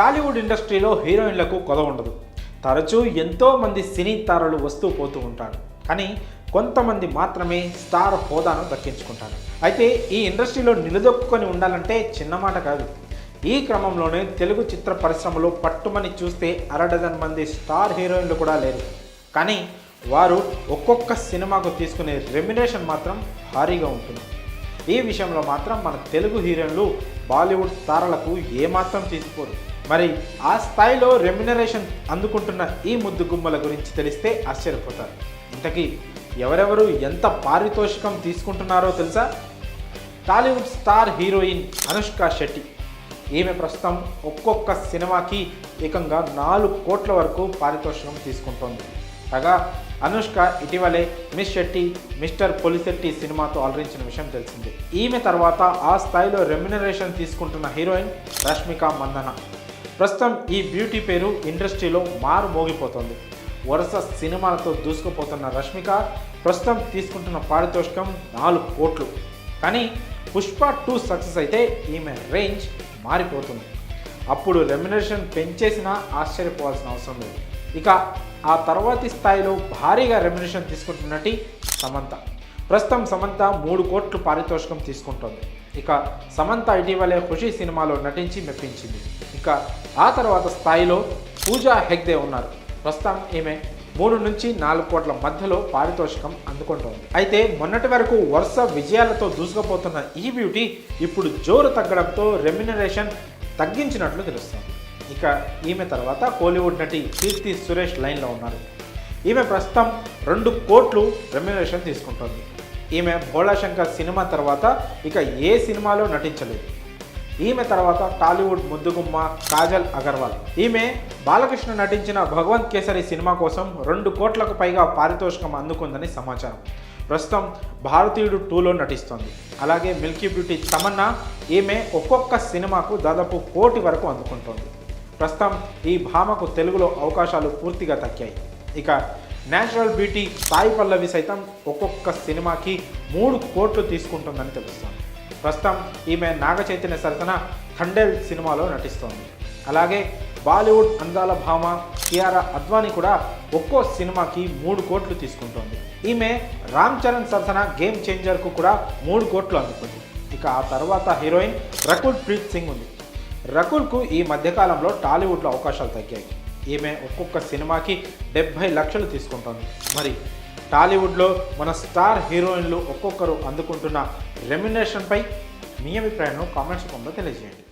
టాలీవుడ్ ఇండస్ట్రీలో హీరోయిన్లకు కొద ఉండదు. తరచూ ఎంతోమంది సినీ తారలు వస్తూ పోతూ ఉంటారు. కానీ కొంతమంది మాత్రమే స్టార్ హోదాను దక్కించుకుంటారు. అయితే ఈ ఇండస్ట్రీలో నిలదొక్కుని ఉండాలంటే చిన్న మాట కాదు. ఈ క్రమంలోనే తెలుగు చిత్ర పరిశ్రమలో పట్టుమని చూస్తే అరడజన్ మంది స్టార్ హీరోయిన్లు కూడా లేరు. కానీ వారు ఒక్కొక్క సినిమాకు తీసుకునే రెమ్యునేషన్ మాత్రం భారీగా ఉంటుంది. ఈ విషయంలో మాత్రం మన తెలుగు హీరోయిన్లు బాలీవుడ్ తారలకు ఏమాత్రం తీసుకోరు. మరి ఆ స్థాయిలో రెమ్యునరేషన్ అందుకుంటున్న ఈ ముద్దు గుమ్మల గురించి తెలిస్తే ఆశ్చర్యపోతారు. ఇంతకీ ఎవరెవరు ఎంత పారితోషికం తీసుకుంటున్నారో తెలుసా? Tollywood star heroine Anushka Shetty. ఈమె ప్రస్తుతం ఒక్కొక్క సినిమాకి ఏకంగా నాలుగు కోట్ల వరకు పారితోషికం తీసుకుంటోంది. కాగా అనుష్క ఇటీవలే మిస్ శెట్టి మిస్టర్ పొలిశెట్టి సినిమాతో అలరించిన విషయం తెలిసింది. ఈమె తర్వాత ఆ స్థాయిలో రెమ్యునరేషన్ తీసుకుంటున్న హీరోయిన్ రష్మిక మందన. ప్రస్తుతం ఈ బ్యూటీ పేరు ఇండస్ట్రీలో మారు మోగిపోతుంది. వరుస సినిమాలతో దూసుకుపోతున్న రష్మిక ప్రస్తుతం తీసుకుంటున్న పారితోషికం నాలుగు కోట్లు. కానీ పుష్ప టూ సక్సెస్ అయితే ఈమె రేంజ్ మారిపోతుంది. అప్పుడు రెమ్యునరేషన్ పెంచేసినా ఆశ్చర్యపోవాల్సిన అవసరం లేదు. ఇక ఆ తర్వాతి స్థాయిలో భారీగా రెమ్యునరేషన్ తీసుకుంటున్నటి సమంత. ప్రస్తుతం సమంత మూడు కోట్లు పారితోషికం తీసుకుంటోంది. ఇక సమంత ఇటీవలే ఖుషి సినిమాలో నటించి మెప్పించింది. ఇక ఆ తర్వాత స్థాయిలో పూజా హెగ్దే ఉన్నారు. ప్రస్తుతం ఈమె మూడు నుంచి నాలుగు కోట్ల మధ్యలో పారితోషికం అందుకుంటోంది. అయితే మొన్నటి వరకు వరుస విజయాలతో దూసుకుపోతున్న ఈ బ్యూటీ ఇప్పుడు జోరు తగ్గడంతో రెమ్యునరేషన్ తగ్గించినట్లు తెలుస్తుంది. ఇక ఈమె తర్వాత కోలీవుడ్ నటి కీర్తి సురేష్ లైన్లో ఉన్నారు. ఈమె ప్రస్తుతం రెండు కోట్లు రెమ్యునరేషన్ తీసుకుంటోంది. ఈమె భోళాశంకర్ సినిమా తర్వాత ఇక ఏ సినిమాలో నటించలేదు. ఈమె తర్వాత టాలీవుడ్ ముద్దుగుమ్మ కాజల్ అగర్వాల్. ఈమె బాలకృష్ణ నటించిన భగవంత్ కేసరి సినిమా కోసం రెండు కోట్లకు పైగా పారితోషికం అందుకుందని సమాచారం. ప్రస్తుతం భారతీయుడు టూలో నటిస్తోంది. అలాగే మిల్కీ బ్యూటీ తమన్నా ఈమె ఒక్కొక్క సినిమాకు దాదాపు కోటి వరకు అందుకుంటోంది. ప్రస్తుతం ఈ భామకు తెలుగులో అవకాశాలు పూర్తిగా తగ్గాయి ఇక నేచురల్ బ్యూటీ సాయి పల్లవి సైతం ఒక్కొక్క సినిమాకి మూడు కోట్లు తీసుకుంటుందని తెలుస్తోంది. ప్రస్తుతం ఈమె నాగ చైతన్య సరసన థండెల్ సినిమాలో నటిస్తోంది. అలాగే బాలీవుడ్ అందాల భామ కియారా అద్వానీ కూడా ఒక్కో సినిమాకి మూడు కోట్లు తీసుకుంటోంది. ఈమె రామ్ చరణ్ సరసన గేమ్ చేంజర్కు కూడా మూడు కోట్లు అందుకుంది. ఇక ఆ తర్వాత హీరోయిన్ రకుల్ ప్రీత్ సింగ్ ఉంది. రకుల్కు ఈ మధ్యకాలంలో టాలీవుడ్లో అవకాశాలు తగ్గాయి. ఈమె ఒక్కొక్క సినిమాకి డెబ్భై లక్షలు తీసుకుంటోంది. మరి టాలీవుడ్లో మన స్టార్ హీరోయిన్లు ఒక్కొక్కరు అందుకుంటున్న రెమ్యునేషన్పై మీ అభిప్రాయం కామెంట్స్ రూపంలో తెలియజేయండి.